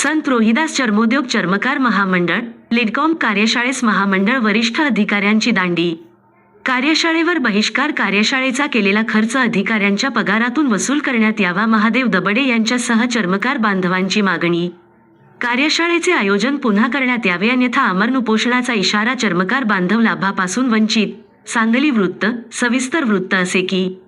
संत रोहिदास चर्मोद्योग चर्मकार महामंडळ लिडकॉम कार्यशाळेस महामंडळ वरिष्ठ अधिकाऱ्यांची दांडी. कार्यशाळेवर बहिष्कार कार्यशाळेचा केलेला खर्च अधिकाऱ्यांच्या पगारातून वसूल करण्यात यावा महादेव दबडे यांच्यासह चर्मकार बांधवांची मागणी. कार्यशाळेचे आयोजन पुन्हा करण्यात यावे अन्यथा अमरण उपोषणाचा इशारा चर्मकार बांधव लाभापासून वंचित सांगली वृत्त सविस्तर वृत्त असे की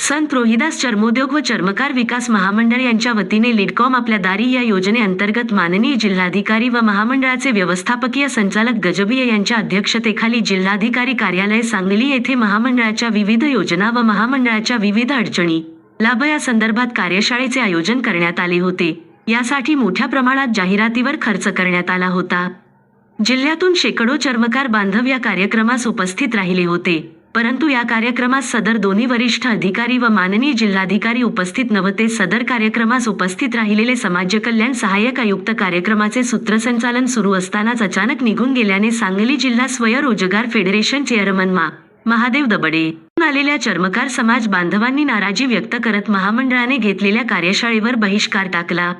संत रोहिदास चर्मोद्योग व चर्मकार विकास महामंडळ यांच्या वतीने लिडकॉम आपल्या दारी या योजनेअंतर्गत माननीय जिल्हाधिकारी व महामंडळाचे व्यवस्थापकीय संचालक गजबिय यांच्या अध्यक्षतेखाली जिल्हाधिकारी कार्यालय सांगली येथे महामंडळाच्या विविध योजना व महामंडळाच्या विविध अडचणी लाभ या संदर्भात कार्यशाळेचे आयोजन करण्यात आले होते. यासाठी मोठ्या प्रमाणात जाहिरातीवर खर्च करण्यात आला होता. जिल्ह्यातून शेकडो चर्मकार बांधव या कार्यक्रमास उपस्थित राहिले होते. परंतु या कार्यक्रमास सदर दोन्ही वरिष्ठ अधिकारी व माननीय जिल्हाधिकारी उपस्थित नव्हते सदर कार्यक्रमास उपस्थित राहिलेले समाज कल्याण सहाय्यक आयुक्त कार्यक्रमाचे सूत्रसंचालन सुरू असतानाच अचानक निघून गेल्याने सांगली जिल्हा स्वयंरोजगार फेडरेशन चेअरमन मा. महादेव दबडे आलेल्या चर्मकार समाज बांधवांनी नाराजी व्यक्त करत महामंडळाने घेतलेल्या कार्यशाळेवर बहिष्कार टाकला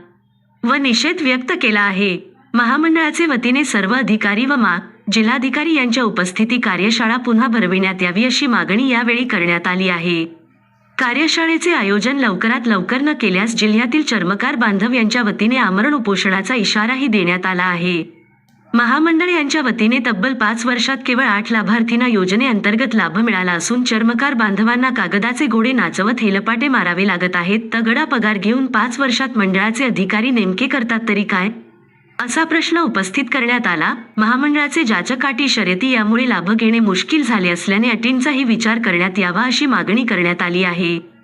व निषेध व्यक्त केला आहे. महामंडळाचे वतीने सर्व अधिकारी व मा जिल्हाधिकारी यांच्या उपस्थिती कार्यशाळा पुन्हा भरविण्यात यावी अशी मागणी यावेळी करण्यात आली आहे. कार्यशाळेचे आयोजन लवकरात लवकर न केल्यास जिल्ह्यातील चर्मकार बांधव यांच्या वतीने आमरण उपोषणाचा इशाराही देण्यात आला आहे. महामंडळ यांच्या वतीने तब्बल पाच वर्षात केवळ आठ लाभार्थींना योजनेअंतर्गत लाभ मिळाला असून चर्मकार बांधवांना कागदाचे घोडे नाचवत हेलपाटे मारावे लागत आहेत. तगडा पगार घेऊन पाच वर्षात मंडळाचे अधिकारी नेमके करतात तरी काय? असा प्रश्न उपस्थित करण्यात आला. महामंडळाचे जाचकाठी शर्यती यामुळे लाभ घेणे मुश्किल झाले असल्याने अटींचाही विचार करण्यात यावा अशी मागणी करण्यात आली आहे.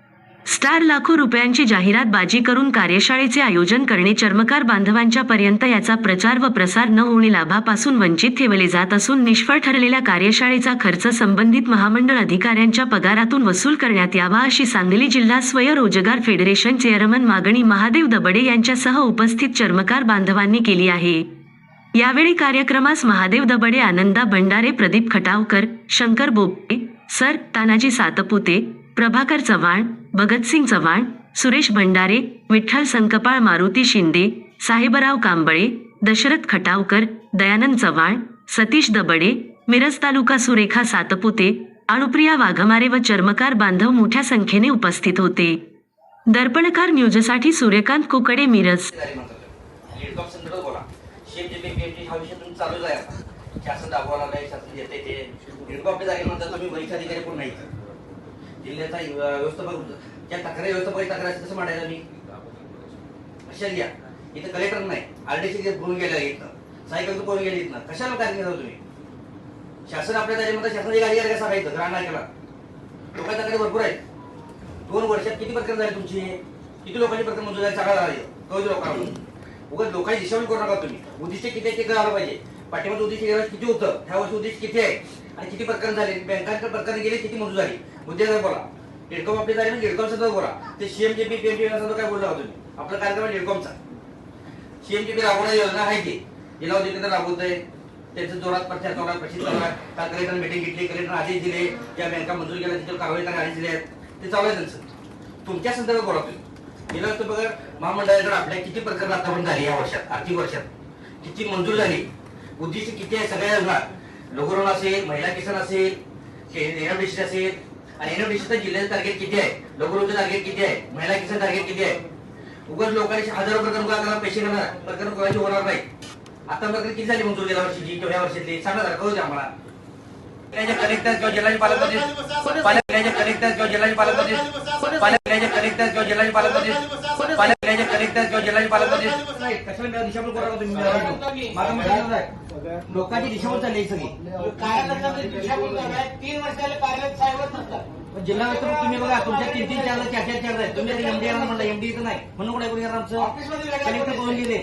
स्टार लाखो रुपयांची जाहिरात बाजी करून कार्यशाळेचे आयोजन करणे चर्मकार बांधवांच्या पर्यंत याचा प्रचार व प्रसार न होणे लाभापासून वंचित ठेवले जात असून निष्फळ ठरलेल्या कार्यशाळेचा खर्च संबंधित महामंडळ अधिकाऱ्यांच्या पगारातून वसूल करण्यात यावा अशी सांगली जिल्हा स्वयंरोजगार फेडरेशन चेअरमन मागणी महादेव दबडे यांच्यासह उपस्थित चर्मकार बांधवांनी केली आहे. यावेळी कार्यक्रमास महादेव दबडे आनंदा भंडारे प्रदीप खटावकर शंकर बोबडे सर तानाजी सातपुते प्रभाकर चव्हाण भगतसिंग चव्हाण सुरेश भंडारे विठ्ठल संकपाळ मारुती शिंदे साहेबराव कांबळे दशरथ खटावकर दयानंद चव्हाण सतीश दबडे मिरज तालुका सुरेखा सातपुते अणुप्रिया वाघमारे व चर्मकार बांधव मोठ्या संख्येने उपस्थित होते. दर्पणकार न्यूजसाठी सूर्यकांत कुकडे मिरज. शासन दाखवायला शासन देते ते. तुम्ही वरिष्ठ अधिकारी कोण नाही जिल्ह्याचा अं, व्यवस्थापक त्या तक्रारी व्यवस्थापक तक्रार कसं मांडायला मी कशा घ्या. इथं कलेक्टर नाही. आरडीसी बोलून गेल्या इथं. सायकल बोलून गेले इथनं कशाला काय घेता तुम्ही? शासन आपल्या तयारी म्हणतात शासनाची गाडी काय सांगायचं ग्राम नायकाला लोकांच्या तक्रारी भरपूर आहेत. दोन वर्षात किती प्रकरण झाले तुमची? किती लोकांची प्रकरण मंजूर झाली? सगळं झाले कळू लोकांना. उगाच लोकांची दिशाभूल करू नका तुम्ही. उद्दिष्ट किती ते कळालं पाहिजे. पाठिंबाचं उद्दिष्ट गेल्या वर्षी किती होतं? ह्या वर्षी उद्दिष्ट किती आहे? आणि किती प्रकरण झाले? बँकांच्या प्रकरण गेले किती मंजूर झाली? मुद्दे बोला? डेडकॉम आपली झाली डेडकॉम संदर्भात बोला. ते सीएमजेपी पीएमजी संदर्भात काय बोलला तुम्ही आपला कार्यक्रम आहे जे पी राबवणारी योजना आहे ती जिल्हा राबवत आहे त्यांचं जोरात प्रचार जोरात प्रसिद्ध झाला काल कलेक्टर मिटिंग घेतली कलेक्टर आदेश दिले. ज्या बँका मंजूर केल्या त्याच्यावर कारवाई करायला आदेश दिले आहेत. ते चालू आहे त्यांचं. तुमच्या संदर्भात बोला तुम्ही. गेल्या वर्षी बघा महामंडळाकडे आपल्या किती प्रकरण आतापर्यंत झाली या वर्षात आर्थिक वर्षात? किती मंजूर झाली? उद्दिष्ट किती आहे सगळ्या असणार लघुऋण असेल महिला किसान असेल एनएमडीसी असेल आणि एनएफडीसीचं जिल्ह्याचं टार्गेट किती आहे? लघुऋणचं टार्गेट किती आहे? महिला किसान टार्गेट किती आहे? उगाच लोकांनी हजारो प्रकरण करा करणार पैसे करणार प्रकरण कोणाची होणार नाही. आता प्रकरण किती झाली मंजूर गेल्या वर्षीची? किंवा या वर्षातली. सांगा जरा कळू द्या आम्हाला. कलेक्टर किंवा जिल्ह्याचे पालकमंत्री पालक कलेक्टर किंवा जिल्ह्याचे पालकमंत्री पालक कलेक्टर किंवा जिल्ह्याचे पालकमंत्री पालक कलेक्टर किंवा जिल्ह्याचे पालकमंत्री कशाला मी दिशाभूल करू नका तुम्ही माझं म्हणणं आहे, लोकांची दिशाभूल चालली आहे सगळी तीन वर्षाला कार्यरत साहेबच नसतात पण जिल्हा व्यवस्थापक तुम्ही बघा तुमच्या तीन तीन चार चार चार चार आहेत तुम्ही एमडी म्हणलं एमडी इथं नाही म्हणून कुठे कोणी करणार आमचं कलेक्टर बोलून गेले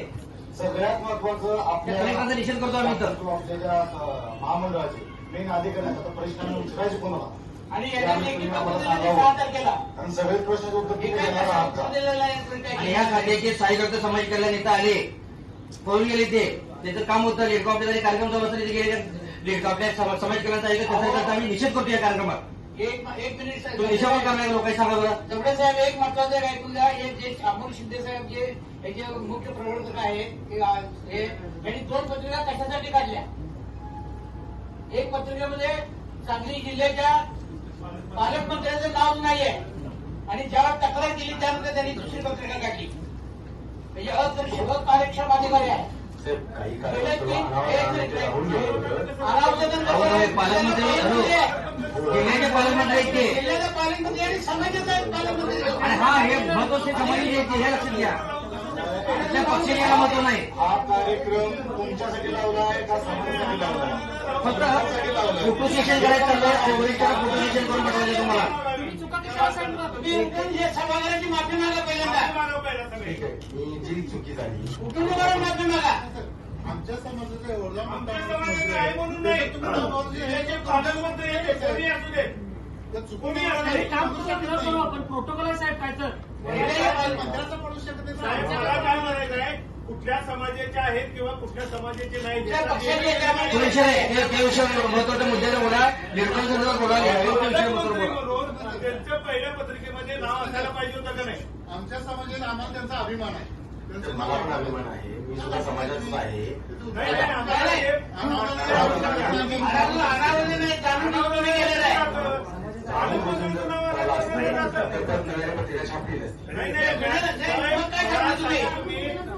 सगळ्यात महत्वाचं आपल्या कलेक्टरचा निषेध करतो आम्ही इथं. तो आमच्या ज्या अं, महामंडळाचे मेन अधिकारी आता परिष्ठांना विचारायचे कोणाला? आणि लेखी पद्धतीने. सहा तारखेला कारण सगळे उत्तर हे आहात का? दिलेलं आहे आहे. आणि ह्या खात्याचे साईडॉक्टर समाज कल्याण नेता आले. पळून गेले ते? त्याचं काम होतं लेटकॉप आपल्या कार्यक्रम चालू असताना तिथे गेले समा- समाज कल्याणचा आहे त्याच्याकरता आम्ही निषेध करतो या कार्यक्रमात. एक एक मिनिट तो हिशोब करणार लोक सांगा बरं. जवडे साहेब एक महत्वाचं एक ऐकून घ्या. हे जे अमोल शिंदे साहेब जे याचे मुख्य प्रवर्तक आहेत ते हे यांनी दोन पत्रिका कशासाठी काढल्या? एक पत्रिकेमध्ये सांगली जिल्ह्याच्या पालकमंत्र्यांचं नाव नाहीये. आणि ज्यावेळेस तक्रार केली त्यानंतर त्यांनी दुसरी पत्रिका काढली म्हणजे अदृश्य अकार्यक्षम अधिकारी आहे. जिल्ह्याचे पालकमंत्री आहेत ते. जिल्ह्याचा पालकमंत्री आणि समाजाचा पालकमंत्री हा हे महत्त्वाचे आहेत, हे लक्षात घ्या. कुठल्या पक्षाने याला महत्त्व नाही. हा कार्यक्रम तुमच्यासाठी लावला आहे का समाजासाठी लावला आहे? फक्त फोटो सेशन करायचं चाललंय. फोटो सेशन करून पाठवायचं तुम्हाला. तुम्ही उठून हे समाजाची माफी मागा पहिल्यांदा. ठीक आहे. मी जी चुकी झाली. उठून उभं राहून माफी मागा. आमच्या समाजाचा एवढा आमच्या समाजाचे आहे म्हणून नाही. जिल्ह्याचे पालकमंत्री आहेत, ते कोणी असू दे. कोणी असू दे प्रोटोकॉल आहे साहेब काय तर. शकत साहेब, काय कुठल्या समाजाचे आहेत किंवा कुठल्या समाजाचे नाही महत्त्वाच्या मुद्द्याला बोला संदर्भात बोला त्यांच्या पहिल्या पत्रिकेमध्ये नाव असायला पाहिजे होतं का नाही आमच्या समाजात आम्हाला त्यांचा अभिमान आहे. मला पण अभिमान आहे. मी सुद्धा समाजाचाच आहे नाही नाही, आम्हाला हे- अनावधान अनावधान नाही, जाणून बुजून तुम्ही केलेलं आहे आम्ही बसून जर त्याला असतं नव्याने छापली नसती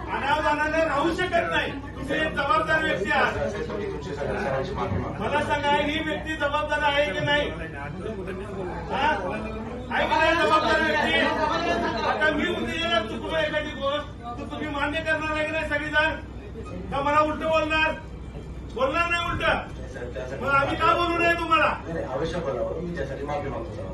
अनावधानाने राहू शकत नाही तुम्ही एक जबाबदार व्यक्ती आहात तुम्ही तुमची सगळ्या माफी मागा मला सांगा ही व्यक्ती जबाबदार आहे की नाही हा? आहे की नाही जबाबदार व्यक्ती आता मी उद्या चुकलो एखादी गोष्ट तर तुम्ही मान्य करणार आहे की नाही सगळीजण का मला उलट बोलणार बोलणार नाही उलट त्यासाठी मग आम्ही का बोलू नये तुम्हाला नाही, नाही, अवश्य बोलावं मी त्यासाठी माफी मागतो